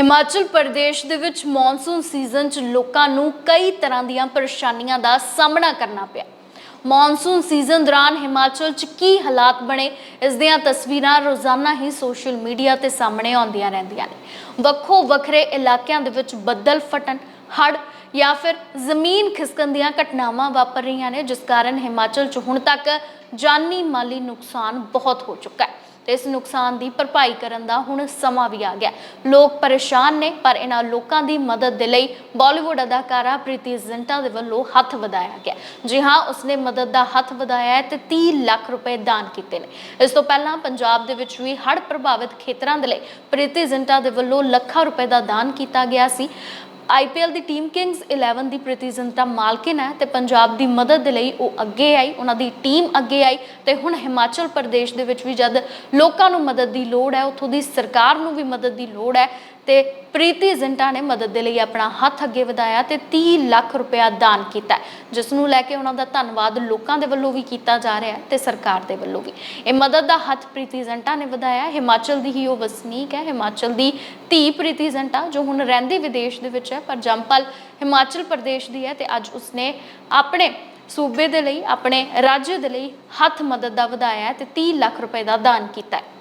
ਹਿਮਾਚਲ ਪ੍ਰਦੇਸ਼ ਦੇ ਵਿੱਚ monsoon season 'ਚ ਲੋਕਾਂ ਨੂੰ ਕਈ ਤਰ੍ਹਾਂ ਦੀਆਂ ਪਰੇਸ਼ਾਨੀਆਂ ਦਾ ਸਾਹਮਣਾ ਕਰਨਾ ਪਿਆ। ਮੌਨਸੂਨ ਸੀਜ਼ਨ ਦੌਰਾਨ ਹਿਮਾਚਲ 'ਚ ਕੀ ਹਾਲਾਤ ਬਣੇ, ਇਸ ਦੀਆਂ ਤਸਵੀਰਾਂ ਰੋਜ਼ਾਨਾ ਹੀ ਸੋਸ਼ਲ ਮੀਡੀਆ ਤੇ ਸਾਹਮਣੇ ਆਉਂਦੀਆਂ ਰਹਿੰਦੀਆਂ ਨੇ। ਵੱਖੋ ਵੱਖਰੇ ਇਲਾਕਿਆਂ ਦੇ ਵਿੱਚ ਬੱਦਲ ਫਟਣ, ਹੜ੍ਹ ਜਾਂ ਫਿਰ ਜ਼ਮੀਨ ਖਿਸਕਣ ਦੀਆਂ ਘਟਨਾਵਾਂ ਵਾਪਰ ਰਹੀਆਂ ਨੇ, ਜਿਸ ਕਾਰਨ ਹਿਮਾਚਲ 'ਚ ਹੁਣ ਤੱਕ ਜਾਨੀ ਮਾਲੀ ਨੁਕਸਾਨ ਬਹੁਤ ਹੋ ਚੁੱਕਾ ਹੈ। ਤੇ ਇਸ ਨੁਕਸਾਨ ਦੀ ਭਰਪਾਈ ਕਰਨ ਦਾ ਹੁਣ ਸਮਾਂ ਵੀ ਆ ਗਿਆ। ਲੋਕ ਪਰੇਸ਼ਾਨ ਨੇ, ਪਰ ਇਹਨਾਂ ਲੋਕਾਂ ਦੀ ਮਦਦ ਦੇ ਲਈ ਬਾਲੀਵੁੱਡ ਅਦਾਕਾਰਾ ਪ੍ਰੀਤੀ ਜ਼ਿੰਟਾ ਦੇ ਵੱਲੋਂ ਹੱਥ ਵਧਾਇਆ ਗਿਆ। ਜੀ ਹਾਂ, ਉਸਨੇ ਮਦਦ ਦਾ ਹੱਥ ਵਧਾਇਆ ਹੈ ਤੇ 30 ਲੱਖ ਰੁਪਏ ਦਾਨ ਕੀਤੇ ਨੇ। ਇਸ ਤੋਂ ਪਹਿਲਾਂ ਪੰਜਾਬ ਦੇ ਵਿੱਚ ਵੀ ਹੜ੍ਹ ਪ੍ਰਭਾਵਿਤ ਖੇਤਰਾਂ ਦੇ ਲਈ ਪ੍ਰੀਤੀ ਜ਼ਿੰਟਾ ਦੇ ਵੱਲੋਂ ਲੱਖਾਂ ਰੁਪਏ ਦਾ ਦਾਨ ਕੀਤਾ ਗਿਆ ਸੀ। ਆਈਪੀਐਲ ਦੀ ਟੀਮ ਕਿੰਗਸ 11 ਦੀ ਪ੍ਰੀਤੀ ਮਾਲਕਿਨ ਹੈ ਤੇ ਪੰਜਾਬ ਦੀ ਮਦਦ ਦੇ ਲਈ ਉਹ ਅੱਗੇ ਆਈ, ਉਹਨਾਂ ਦੀ ਟੀਮ ਅੱਗੇ ਆਈ ਤੇ ਹੁਣ ਹਿਮਾਚਲ ਪ੍ਰਦੇਸ਼ ਦੇ ਵਿੱਚ ਵੀ ਜਦ ਲੋਕਾਂ ਨੂੰ ਮਦਦ ਦੀ ਲੋੜ ਹੈ, ਉੱਥੋਂ ਦੀ ਸਰਕਾਰ ਨੂੰ ਵੀ ਮਦਦ ਦੀ ਲੋੜ ਹੈ ਤੇ ਪ੍ਰੀਤੀ ਜ਼ਿੰਟਾ ਨੇ ਮਦਦ ਦੇ ਲਈ ਆਪਣਾ ਹੱਥ ਅੱਗੇ ਵਧਾਇਆ ਤੇ 30 ਲੱਖ ਰੁਪਇਆ ਦਾਨ ਕੀਤਾ ਜਿਸ ਨੂੰ ਲੈ ਕੇ ਉਹਨਾਂ ਦਾ ਧੰਨਵਾਦ ਲੋਕਾਂ ਦੇ ਵੱਲੋਂ ਵੀ ਕੀਤਾ ਜਾ ਰਿਹਾ ਹੈ ਤੇ ਸਰਕਾਰ ਦੇ ਵੱਲੋਂ ਵੀ। ਇਹ ਮਦਦ ਦਾ ਹੱਥ ਪ੍ਰੀਤੀ ਜ਼ਿੰਟਾ ਨੇ ਵਧਾਇਆ ਹਿਮਾਚਲ ਦੀ ਹੀ ਉਹ ਵਸਨੀਕ ਹੈ, ਹਿਮਾਚਲ ਦੀ ਧੀ ਪ੍ਰੀਤੀ ਜ਼ਿੰਟਾ, ਜੋ ਹੁਣ ਰਹਿੰਦੀ ਵਿਦੇਸ਼ ਦੇ ਵਿੱਚ ਹੈ, ਪਰ ਜੰਪਲ ਹਿਮਾਚਲ ਪ੍ਰਦੇਸ਼ ਦੀ ਹੈ ਤੇ ਅੱਜ ਉਸਨੇ ਆਪਣੇ ਸੂਬੇ ਦੇ ਲਈ, ਆਪਣੇ ਰਾਜ ਦੇ ਲਈ ਹੱਥ ਮਦਦ ਦਾ ਵਧਾਇਆ ਹੈ ਤੇ 30 ਲੱਖ ਰੁਪਏ ਦਾ ਦਾਨ ਕੀਤਾ